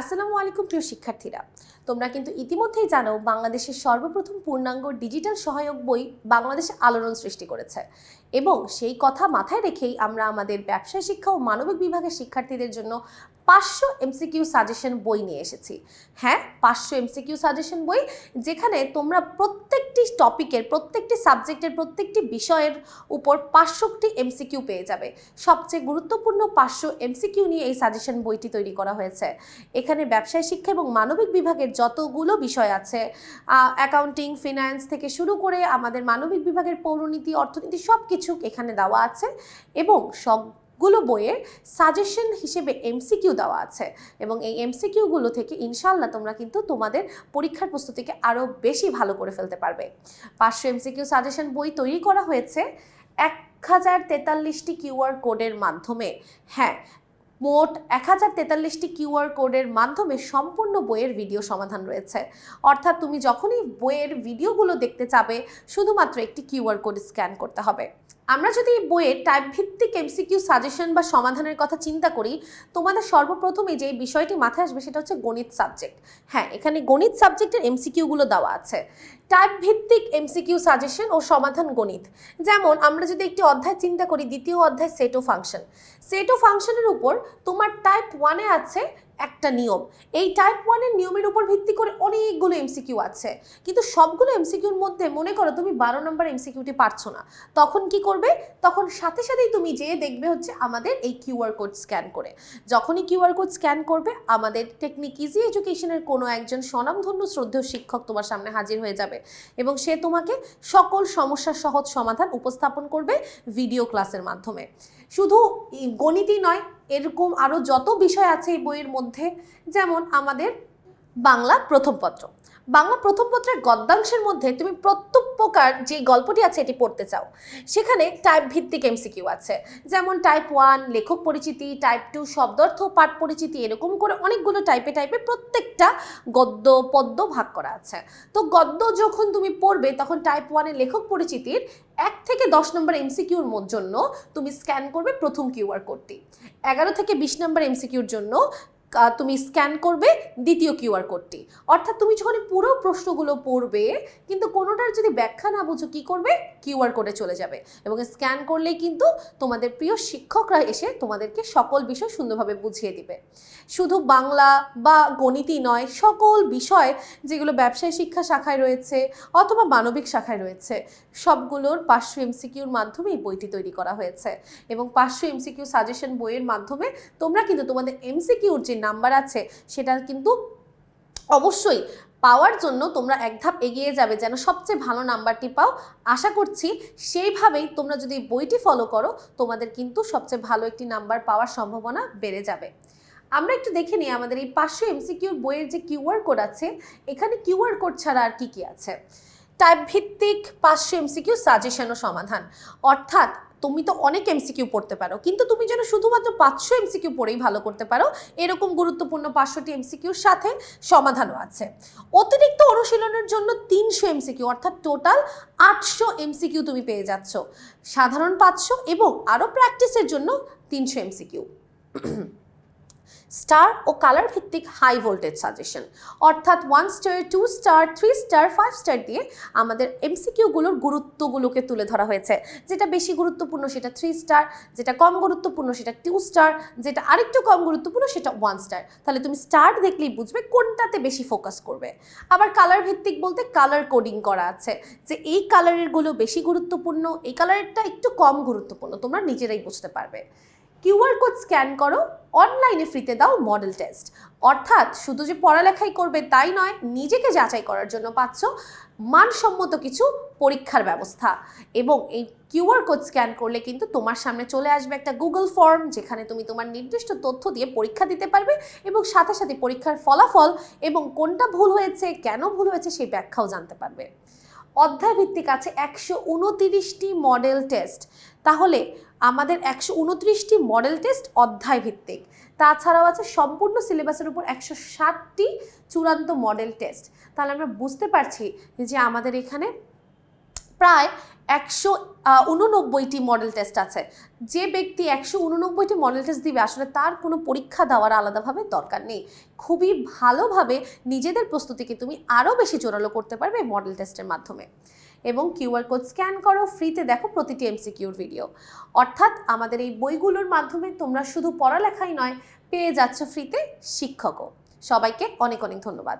আসসালামু আলাইকুম প্রিয় শিক্ষার্থীরা। তোমরা কিন্তু ইতিমধ্যেই জানো বাংলাদেশের সর্বপ্রথম পূর্ণাঙ্গ ডিজিটাল সহায়ক বই বাংলাদেশে আলোড়ন সৃষ্টি করেছে। এবং সেই কথা মাথায় রেখেই আমরা আমাদের ব্যবসায় শিক্ষা ও মানবিক বিভাগের শিক্ষার্থীদের জন্য পাঁচশো এমসিকিউ সাজেশন বই নিয়ে এসেছি। হ্যাঁ পাঁচশো এমসিকিউ সাজেশন বই যেখানে তোমরা প্রত্যেকটি টপিকের, প্রত্যেকটি সাবজেক্টের, প্রত্যেকটি বিষয়ের উপর পাঁচশোটি এমসিকিউ পেয়ে যাবে। সবচেয়ে গুরুত্বপূর্ণ পাঁচশো এমসিকিউ নিয়ে এই সাজেশন বইটি তৈরি করা হয়েছে। এখানে ব্যবসায় শিক্ষা এবং মানবিক বিভাগের যতগুলো বিষয় আছে অ্যাকাউন্টিং, ফিনান্স থেকে শুরু করে আমাদের মানবিক বিভাগের পৌরনীতি, অর্থনীতি সব কিছু এখানে দেওয়া আছে এবং সবগুলো বইয়ের সাজেশন হিসেবে এমসিকিউ দেওয়া আছে। এবং এই এমসিকিউগুলো থেকে ইনশাল্লাহ তোমরা কিন্তু তোমাদের পরীক্ষার প্রস্তুতিকে আরও বেশি ভালো করে ফেলতে পারবে। পাঁচশো এমসিকিউ সাজেশন বই তৈরি করা হয়েছে এক হাজার তেতাল্লিশটি কিউআর কোডের মাধ্যমে। হ্যাঁ মোট এক হাজার তেতাল্লিশটি কিউআর কোডের মাধ্যমে সম্পূর্ণ বইয়ের ভিডিও সমাধান রয়েছে। অর্থাৎ তুমি যখনই বইয়ের ভিডিওগুলো দেখতে চাবে, শুধুমাত্র একটি কিউআর কোড স্ক্যান করতে হবে। আমরা যদি এই বইয়ের টাইপ ভিত্তিক এমসিকিউ সাজেশন বা সমাধানের কথা চিন্তা করি, তোমাদের সর্বপ্রথমে যে বিষয়টি মাথায় আসবে সেটা হচ্ছে গণিত সাবজেক্ট হ্যাঁ এখানে গণিত সাবজেক্টের এমসিকিউগুলো দেওয়া আছে। টাইপ ভিত্তিক এমসিকিউ সাজেশন ও সমাধান গণিত। যেমন, আমরা যদি একটি অধ্যায় চিন্তা করি, দ্বিতীয় অধ্যায় সেট ও ফাংশন সেট ও ফাংশনের উপর তোমার টাইপ ওয়ানে আছে একটা নিয়ম। এই টাইপ ওয়ানের নিয়মের উপর ভিত্তি করে অনেকগুলো এমসিকিউ আছে। কিন্তু সবগুলো এমসিকিউর মধ্যে মনে করো তুমি বারো নম্বর এমসিকিউটি পারছ না। তখন কি করবে? তখন সাথে সাথেই তুমি যেয়ে দেখবে হচ্ছে আমাদের এই কিউআর কোড স্ক্যান করে। যখনই কিউআর কোড স্ক্যান করবে, আমাদের টেকনিক ইজি এডুকেশনের কোনো একজন স্বনামধন্য শ্রদ্ধেয় শিক্ষক তোমার সামনে হাজির হয়ে যাবে। এবং সে তোমাকে সকল সমস্যার সহজ সমাধান উপস্থাপন করবে ভিডিও ক্লাসের মাধ্যমে। শুধু গণিতই নয় এরকম আরও যত বিষয় আছে এই বইয়ের মধ্যে যেমন আমাদের বাংলা প্রথম পত্র। বাংলা প্রথম পত্রের গদ্যাংশের মধ্যে তুমি প্রত্যুপকার যে গল্পটি আছে এটি পড়তে চাও। সেখানে টাইপ ভিত্তিক এমসিকিউ আছে। যেমন টাইপ ওয়ান লেখক পরিচিতি টাইপ টু শব্দার্থ, পাঠ পরিচিতি, এরকম করে অনেকগুলো টাইপে টাইপে প্রত্যেকটা গদ্য, পদ্য ভাগ করা আছে। তো গদ্য যখন তুমি পড়বে, তখন টাইপ ওয়ানের লেখক পরিচিতির এক থেকে দশ নম্বর এমসিকিউর জন্য তুমি স্ক্যান করবে প্রথম কিউআর কোডটি এগারো থেকে বিশ নম্বর এমসিকিউর জন্য তুমি স্ক্যান করবে দ্বিতীয় কিউআর কোডটি অর্থাৎ তুমি যখন পুরো প্রশ্নগুলো পড়বে, কিন্তু কোনোটার যদি ব্যাখ্যা না বুঝো, কি করবে? কিউআর কোডে চলে যাবে। এবং স্ক্যান করলেই কিন্তু তোমাদের প্রিয় শিক্ষকরা এসে তোমাদেরকে সকল বিষয় সুন্দরভাবে বুঝিয়ে দিবে। শুধু বাংলা বা গণিতই নয়, সকল বিষয় যেগুলো ব্যবসায় শিক্ষা শাখায় রয়েছে অথবা মানবিক শাখায় রয়েছে, সবগুলোর পাঁচশো এমসিকিউর মাধ্যমে এই বইটি তৈরি করা হয়েছে। এবং পাঁচশো এমসিকিউ সাজেশন বইয়ের মাধ্যমে তোমরা কিন্তু তোমাদের এমসিকিউর যে নাম্বার আছে, সেটা কিন্তু অবশ্যই পাওয়ার জন্য তোমরা এক ধাপ এগিয়ে যাবে যেন সবচেয়ে ভালো নাম্বারটি পাও। আশা করছি সেইভাবেই তোমরা যদি বইটি ফলো করো, তোমাদের কিন্তু সবচেয়ে ভালো একটি নাম্বার পাওয়ার সম্ভাবনা বেড়ে যাবে। আমরা একটু দেখে নিই আমাদের এই পাঁচশো এমসিকিউর বইয়ের যে কিউআর কোড আছে, এখানে কিউআর কোড ছাড়া আর কি কি আছে? টাইপ ভিত্তিক পাঁচশো এমসিকিউ সাজেশন ও সমাধান। অর্থাৎ তুমি তো অনেক এমসিকিউ পড়তে পারো, কিন্তু তুমি যেন শুধুমাত্র পাঁচশো এমসিকিউ পড়েই ভালো করতে পারো, এরকম গুরুত্বপূর্ণ পাঁচশোটি এমসিকিউর সাথে সমাধানও আছে। অতিরিক্ত অনুশীলনের জন্য তিনশো এমসিকিউ অর্থাৎ টোটাল আটশো এমসিকিউ তুমি পেয়ে যাচ্ছ। সাধারণ পাঁচশো এবং আরও প্র্যাকটিসের জন্য তিনশো এমসিকিউ স্টার ও কালার ভিত্তিক হাই ভোল্টেজ সাজেশন অর্থাৎ one star two star three star five star দিয়ে আমাদের এমসিকিউগুলোর গুরুত্বগুলোকে তুলে ধরা হয়েছে। যেটা বেশি গুরুত্বপূর্ণ সেটা থ্রি স্টার যেটা কম গুরুত্বপূর্ণ সেটা টু স্টার যেটা আরেকটু কম গুরুত্বপূর্ণ সেটা ওয়ান স্টার তাহলে তুমি স্টার দেখলেই বুঝবে কোনটাতে বেশি ফোকাস করবে। আবার কালার ভিত্তিক বলতে কালার কোডিং করা আছে। যে এই কালারেরগুলো বেশি গুরুত্বপূর্ণ, এই কালারেরটা একটু কম গুরুত্বপূর্ণ, তোমরা নিজেরাই বুঝতে পারবে। কিউআর কোড স্ক্যান করো অনলাইনে ফ্রিতে দাও মডেল টেস্ট অর্থাৎ শুধু যে পড়ালেখাই করবে তাই নয়, নিজেকে যাচাই করার জন্য পাচ্ছ মানসম্মত কিছু পরীক্ষার ব্যবস্থা। এবং এই কিউআর কোড স্ক্যান করলে কিন্তু তোমার সামনে চলে আসবে একটা গুগল ফর্ম যেখানে তুমি তোমার নির্দিষ্ট তথ্য দিয়ে পরীক্ষা দিতে পারবে এবং সাথে সাথে পরীক্ষার ফলাফল এবং কোনটা ভুল হয়েছে, কেন ভুল হয়েছে সেই ব্যাখ্যাও জানতে পারবে। অধ্যায় ভিত্তিক আছে একশো উনতিরিশটি মডেল টেস্ট তাহলে আমাদের একশো উনত্রিশটি মডেল টেস্ট অধ্যায়ভিত্তিক। তাছাড়াও আছে সম্পূর্ণ সিলেবাসের উপর একশো ষাটটি চূড়ান্ত মডেল টেস্ট তাহলে আমরা বুঝতে পারছি যে আমাদের এখানে প্রায় একশো উননব্বইটি মডেল টেস্ট আছে। যে ব্যক্তি একশো উননব্বইটি মডেল টেস্ট দিবে, আসলে তার কোনো পরীক্ষা দেওয়ার আলাদাভাবে দরকার নেই। খুবই ভালোভাবে নিজেদের প্রস্তুতিকে তুমি আরও বেশি জোরালো করতে পারবে মডেল টেস্টের মাধ্যমে। এবং কিউআর কোড স্ক্যান করো, ফ্রিতে দেখো প্রতিটি এমসিকিউর ভিডিও অর্থাৎ আমাদের এই বইগুলোর মাধ্যমে তোমরা শুধু পড়ালেখাই নয়, পেয়ে যাচ্ছ ফ্রিতে শিক্ষকও। সবাইকে অনেক অনেক ধন্যবাদ।